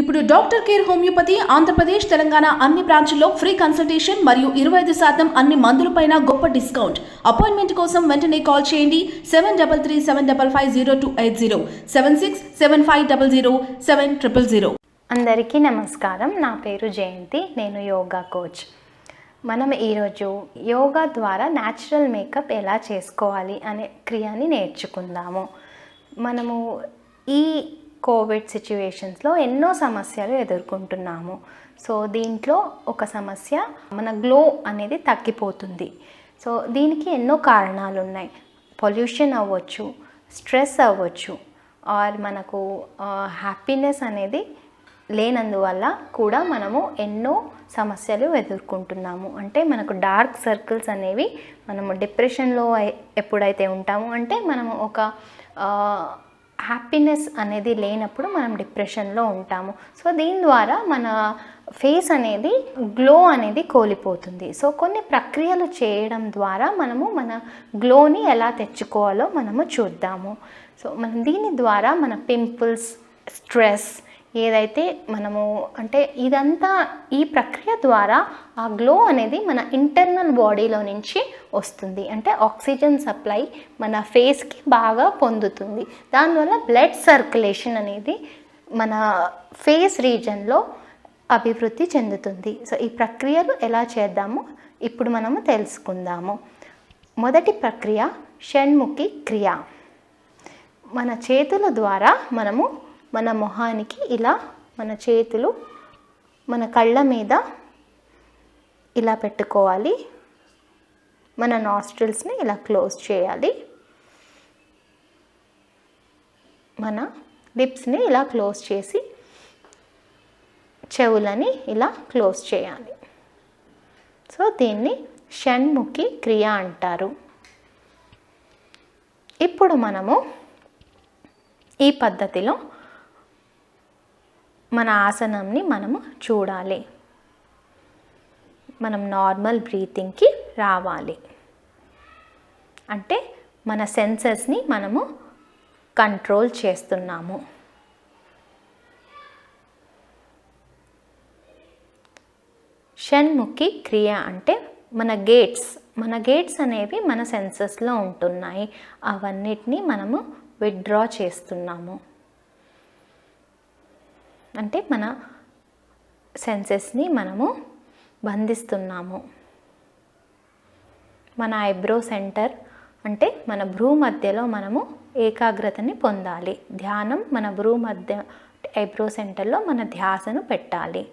ఇప్పుడు doctor care homeopathy Andhra Pradesh Telangana అన్ని బ్రాంచ్ల్లో ఫ్రీ కన్సల్టేషన్ మరియు ఇరవై ఐదు శాతం అన్ని మందులపైన గొప్ప డిస్కౌంట్. అపాయింట్మెంట్ కోసం వెంటనే కాల్ చేయండి. Seven double three seven double five zero two eight zero. Seven six seven five double zero seven triple zero. అందరికీ నమస్కారం. నా పేరు జయంతి. నేను యోగా కోచ్. మనం ఈరోజు యోగా ద్వారా న్యాచురల్ మేకప్ ఎలా చేసుకోవాలి అనే క్రియని నేర్చుకుందాము. మనము ఈ కోవిడ్ సిచ్యువేషన్స్లో ఎన్నో సమస్యలు ఎదుర్కొంటున్నాము. సో దీంట్లో ఒక సమస్య మన గ్లో అనేది తగ్గిపోతుంది. సో దీనికి ఎన్నో కారణాలు ఉన్నాయి. పొల్యూషన్ అవ్వచ్చు స్ట్రెస్ అవ్వచ్చు ఆర్ మనకు హ్యాపీనెస్ అనేది లేనందువల్ల కూడా మనము ఎన్నో సమస్యలు ఎదుర్కొంటున్నాము. అంటే మనకు డార్క్ సర్కిల్స్ అనేవి మనము డిప్రెషన్లో ఎప్పుడైతే ఉంటామో అంటే మనము ఒక హ్యాపీనెస్ అనేది లేనప్పుడు మనం డిప్రెషన్లో ఉంటాము. సో దీని ద్వారా మన ఫేస్ అనేది గ్లో అనేది కోల్పోతుంది. సో కొన్ని ప్రక్రియలు చేయడం ద్వారా మనము మన గ్లోని ఎలా తెచ్చుకోవాలో మనము చూద్దాము. సో మనం దీని ద్వారా మన పింపుల్స్ స్ట్రెస్ ఏదైతే మనము అంటే ఇదంతా ఈ ప్రక్రియ ద్వారా ఆ గ్లో అనేది మన ఇంటర్నల్ బాడీలో నుంచి వస్తుంది. అంటే ఆక్సిజన్ సప్లై మన ఫేస్కి బాగా పొందుతుంది. దానివల్ల బ్లడ్ సర్క్యులేషన్ అనేది మన ఫేస్ రీజన్లో అభివృద్ధి చెందుతుంది. సో ఈ ప్రక్రియలు ఎలా చేద్దామో ఇప్పుడు మనము తెలుసుకుందాము. మొదటి ప్రక్రియ షణ్ముఖి క్రియ. మన చేతుల ద్వారా మనము మన మొహానికి ఇలా మన చేతులు మన కళ్ళ మీద ఇలా పెట్టుకోవాలి. మన నాస్ట్రిల్స్ని ఇలా క్లోజ్ చేయాలి. మన లిప్స్ని ఇలా క్లోజ్ చేసి చెవులని ఇలా క్లోజ్ చేయాలి. సో దీన్ని షణ్ముఖి క్రియ అంటారు. ఇప్పుడు మనము ఈ పద్ధతిలో మన ఆసనంని మనము చూడాలి. మనం నార్మల్ బ్రీతింగ్కి రావాలి. అంటే మన సెన్సెస్ని మనము కంట్రోల్ చేస్తున్నాము. షణ్ముఖి క్రియ అంటే మన గేట్స్. మన గేట్స్ అనేవి మన సెన్సెస్లో ఉంటున్నాయి. అవన్నిటినీ మనము విత్డ్రా చేస్తున్నాము. అంటే మన సెన్సెస్ని మనము బంధిస్తున్నాము. మన ఐబ్రో సెంటర్ అంటే మన భ్రూ మధ్యలో మనము ఏకాగ్రతని పొందాలి. ధ్యానం మన భ్రూ మధ్య ఐబ్రో సెంటర్లో మన ధ్యాసను పెట్టాలి.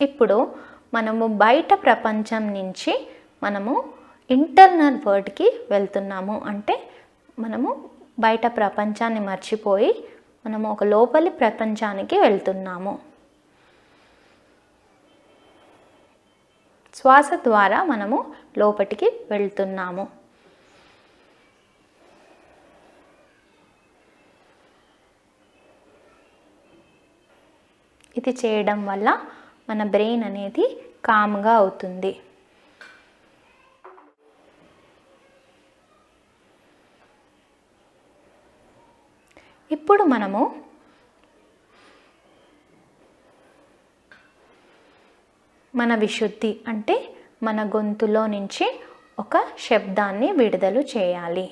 ఇప్పుడు మనము బయట ప్రపంచం నుంచి మనము ఇంటర్నల్ వర్డ్కి వెళ్తున్నాము. అంటే మనము బయట ప్రపంచాన్ని మర్చిపోయి మనము ఒక లోపలి ప్రపంచానికి వెళ్తున్నాము. శ్వాస ద్వారా మనము లోపటికి వెళ్తున్నాము. ఇది చేయడం వల్ల మన బ్రెయిన్ అనేది కామ్గా అవుతుంది. ఇప్పుడు మనము మన విశుద్ధి అంటే మన గొంతులో నుంచి ఒక శబ్దాన్ని విడుదల చేయాలి.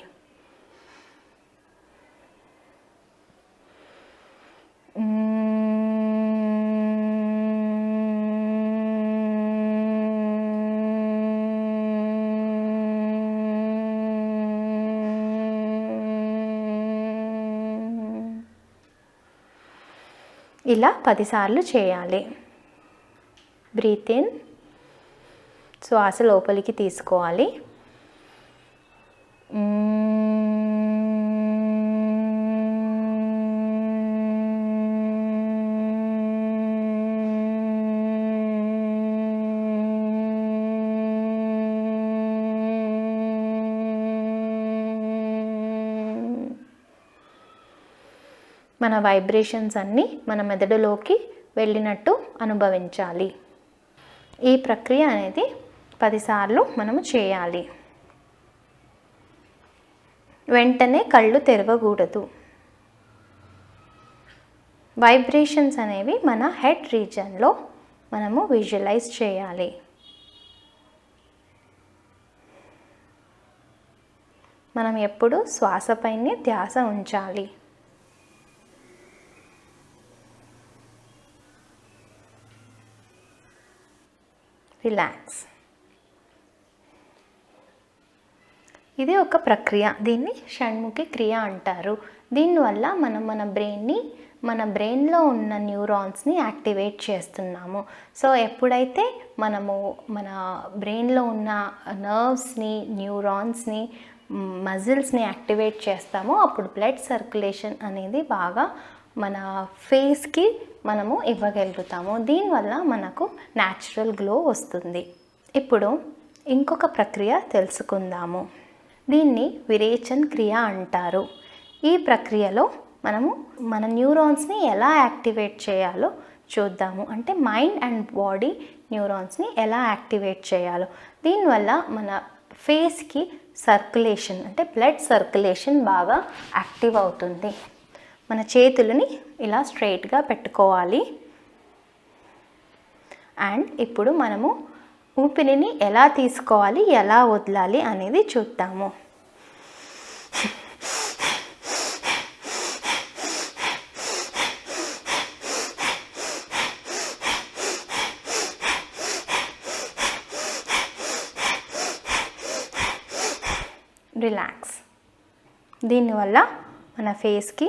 ఇలా పదిసార్లు చేయాలి. Breath in. శ్వాస లోపలికి తీసుకోవాలి. మన వైబ్రేషన్స్ అన్నీ మన మెదడులోకి వెళ్ళినట్టు అనుభవించాలి. ఈ ప్రక్రియ అనేది పదిసార్లు మనము చేయాలి. వెంటనే కళ్ళు తెరవకూడదు. వైబ్రేషన్స్ అనేవి మన హెడ్ రీజన్లో మనము విజువలైజ్ చేయాలి. మనం ఎప్పుడు శ్వాసపైనే ధ్యాస ఉంచాలి. రిలాక్స్ ఇది ఒక ప్రక్రియ. దీన్ని షణ్ముఖి క్రియ అంటారు. దీనివల్ల మనం మన బ్రెయిన్ని మన బ్రెయిన్లో ఉన్న న్యూరాన్స్ని యాక్టివేట్ చేస్తున్నాము. సో ఎప్పుడైతే మనము మన బ్రెయిన్లో ఉన్న నర్వ్స్ని న్యూరాన్స్ని మజిల్స్ని యాక్టివేట్ చేస్తామో అప్పుడు బ్లడ్ సర్క్యులేషన్ అనేది బాగా మన ఫేస్కి మనము ఇవ్వగలుగుతాము. దీనివల్ల మనకు న్యాచురల్ గ్లో వస్తుంది. ఇప్పుడు ఇంకొక ప్రక్రియ తెలుసుకుందాము. దీన్ని విరేచన్ క్రియ అంటారు. ఈ ప్రక్రియలో మనము మన న్యూరాన్స్ని ఎలా యాక్టివేట్ చేయాలో చూద్దాము. అంటే మైండ్ అండ్ బాడీ న్యూరాన్స్ని ఎలా యాక్టివేట్ చేయాలో. దీనివల్ల మన ఫేస్కి సర్క్యులేషన్ అంటే బ్లడ్ సర్క్యులేషన్ బాగా యాక్టివ్ అవుతుంది. మన చేతులని ఇలా స్ట్రైట్గా పెట్టుకోవాలి. అండ్ ఇప్పుడు మనము ఊపిరిని ఎలా తీసుకోవాలి ఎలా వదలాలి అనేది చూద్దాము. రిలాక్స్. దీనివల్ల మన ఫేస్కి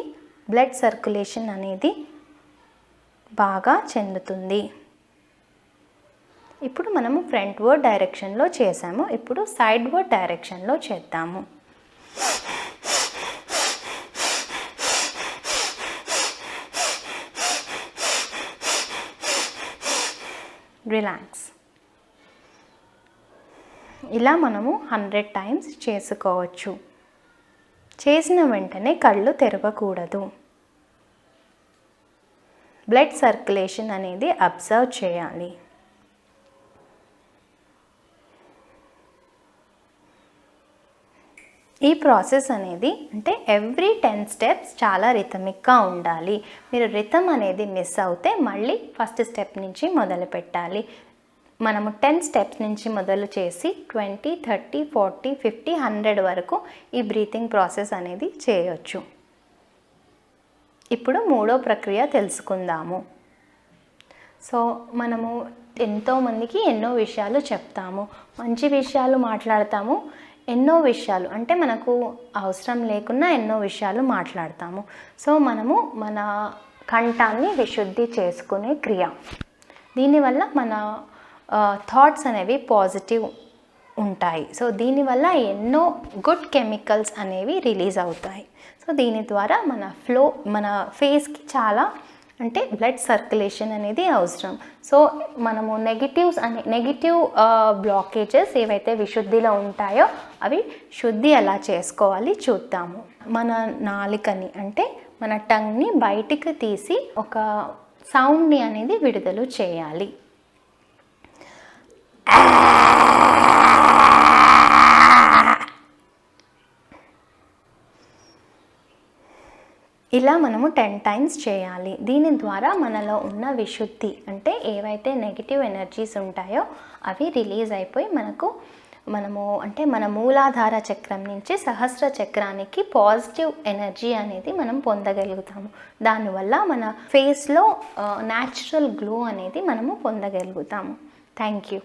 బ్లడ్ సర్క్యులేషన్ అనేది బాగా చెందుతుంది. ఇప్పుడు మనము ఫ్రంట్ వర్డ్ డైరెక్షన్లో చేసాము. ఇప్పుడు సైడ్ వర్డ్ డైరెక్షన్లో చేద్దాము. రిలాక్స్. ఇలా మనము హండ్రెడ్ టైమ్స్ చేసుకోవచ్చు. చేసిన వెంటనే కళ్ళు తెరవకూడదు. బ్లడ్ సర్క్యులేషన్ అనేది అబ్జర్వ్ చేయాలి. ఈ ప్రాసెస్ అనేది అంటే ఎవ్రీ టెన్ స్టెప్స్ చాలా రిథమిక్గా ఉండాలి. మీరు రిథమ్ అనేది మిస్ అవుతే మళ్ళీ ఫస్ట్ స్టెప్ నుంచి మొదలు పెట్టాలి మనము టెన్ స్టెప్స్ నుంచి మొదలు చేసి twenty thirty forty fifty hundred వరకు ఈ బ్రీతింగ్ ప్రాసెస్ అనేది చేయొచ్చు. ఇప్పుడు మూడో ప్రక్రియ తెలుసుకుందాము. సో మనము ఎంతోమందికి ఎన్నో విషయాలు చెప్తాము. మంచి విషయాలు మాట్లాడతాము. ఎన్నో విషయాలు అంటే మనకు అవసరం లేకున్నా ఎన్నో విషయాలు మాట్లాడతాము. సో మనము మన కంఠాన్ని విశుద్ధి చేసుకునే క్రియ. దీనివల్ల మన థాట్స్ అనేవి పాజిటివ్ ఉంటాయి. సో దీనివల్ల ఎన్నో గుడ్ కెమికల్స్ అనేవి రిలీజ్ అవుతాయి. సో దీని ద్వారా మన ఫ్లో మన ఫేస్కి చాలా అంటే బ్లడ్ సర్క్యులేషన్ అనేది అవసరం. సో మనము నెగిటివ్స్ అనే నెగిటివ్ బ్లాకేజెస్ ఏవైతే విశుద్ధిలో ఉంటాయో అవి శుద్ధి ఎలా చేసుకోవాలి చూద్దాము. మన నాలికని అంటే మన టంగ్ని బయటికి తీసి ఒక సౌండ్ని అనేది విడుదల చేయాలి. ఇలా మనము టెన్ టైమ్స్ చేయాలి. దీని ద్వారా మనలో ఉన్న విశుద్ధి అంటే ఏవైతే నెగిటివ్ ఎనర్జీస్ ఉంటాయో అవి రిలీజ్ అయిపోయి మనకు మనము అంటే మన మూలాధార చక్రం నుంచి సహస్ర చక్రానికి పాజిటివ్ ఎనర్జీ అనేది మనం పొందగలుగుతాము. దానివల్ల మన ఫేస్లో న్యాచురల్ గ్లో అనేది మనము పొందగలుగుతాము. Thank you